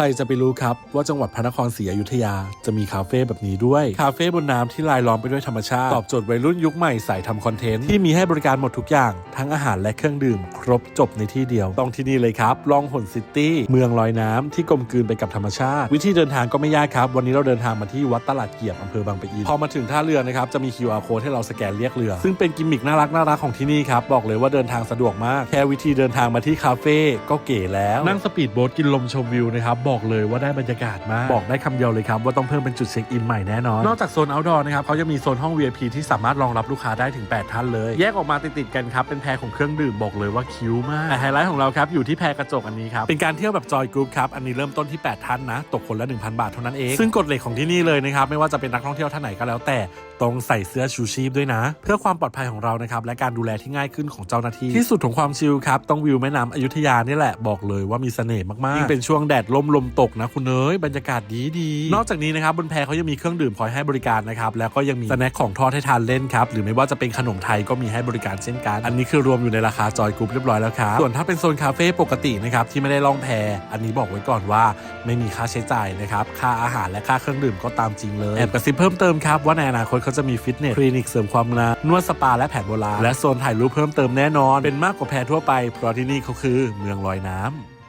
รจะไปรู้ครับว่าจังหวัดพระนครศรีอยุธยาจะมีคาเฟ่แบบนี้ด้วย คาเฟ่บนน้ำที่รายล้อมไปด้วยธรรมชาติ ตอบโจทย์วัยรุ่นยุคใหม่สายทำคอนเทนต์ ที่มีให้บริการหมดทุกอย่าง ทั้งอาหารและเครื่องดื่ม ครบจบในที่เดียว ต้องที่นี่เลยครับลองหนซิตี้ เมืองลอยน้ำที่กลมกลืนไปกับธรรมชาติ วิธีเดินทางก็ไม่ยากครับ วันนี้เราเดินทางมาที่วัดตลาดเกียบอำเภอบางปะอินพอมาถึงท่าเรือนะครับจะมี QR code ให้เราสแกนเรียกเรือ ซึ่งเป็นกิมมิคน่ารักน่ารักของที่นี่ครับบอกเลยว่าเดินทางสะดวกมาก แค่วิธีเดินทางมาที่คาเฟ่ก็เก๋แล้วนั่งสปีดโบ๊ทกินลมชมวิวนะครับบอกเลยว่าได้บรรยากาศมาก บอกได้คำเดียวเลยครับ ว่าต้องเพิ่มเป็นจุดเช็คอินใหม่แน่นอน นอกจากโซน outdoor นะครับเขายังมีโซนห้อง VIP ที่สามารถรองรับลูกค้าได้ถึง 8 ท่านเลย แยกออกมาติดๆกันครับ เป็นแพรของเครื่องดื่มบอกเลยว่าคิ้วมากแต่ไฮไลท์ของเราครับอยู่ที่แพรกระจกอันนี้ครับเป็นการเที่ยวแบบจอยกรุ๊ปครับอันนี้เริ่มต้นที่ 8 ท่านนะ ตกคนละ 1,000 บาทเท่านั้นเองซึ่งกฎเหล็กของที่นี่เลยนะครับไม่ว่าจะเป็นนักท่องเที่ยวท่านไหนก็แล้วแต่ ต้องใส่เสื้อชูชีพด้วยนะ เพื่อความปลอดภัยของเรานะครับและการดูแลที่ง่ายขึ้นของเจ้าหน้าที่ที่สุดของความชิลครับต้องวิวแม่น้ำอยุธยานี่แหละบอกเลยว่ามีเสน่ห์มากๆยิ่งเป็นช่วงแดดลมลมตกนะคุณเอ๋ยบรรยากาศดีดีนอกจากนี้นะครับบนแพเขายังมีเครื่องดื่มคอยให้บริการนะครับแล้วก็ยังมีสแน็คของทอดให้ทานเล่นครับหรือไม่ว่าจะเป็นขนมไทยก็มีให้บริการเช่นกัน อันนี้คือรวมอยู่ในราคาจอยกรุ๊ปเรียบร้อยแล้วครับส่วนถ้าเป็นโซนคาเฟ่ปกตินะครับที่ไม่ได้ล่องแพอันนี้บอกไว้ก่อนว่าไม่มีค่าใช้จ่ายนะครับค่าอาหารและค่าเครื่องดื่มก็ตามจริงเลยแอบกระซิบเพิ่มเติมครับว่าในอนาคตเขาจะมีฟิตเนสคลินิกเสริมความงามนวดสปาและแผนโบราณและโซนถ่ายรูปเพิ่มเติมแน่นอน เป็นมากกว่าแพรทั่วไปเพราะที่นี่เขาคือเมืองลอยน้ำ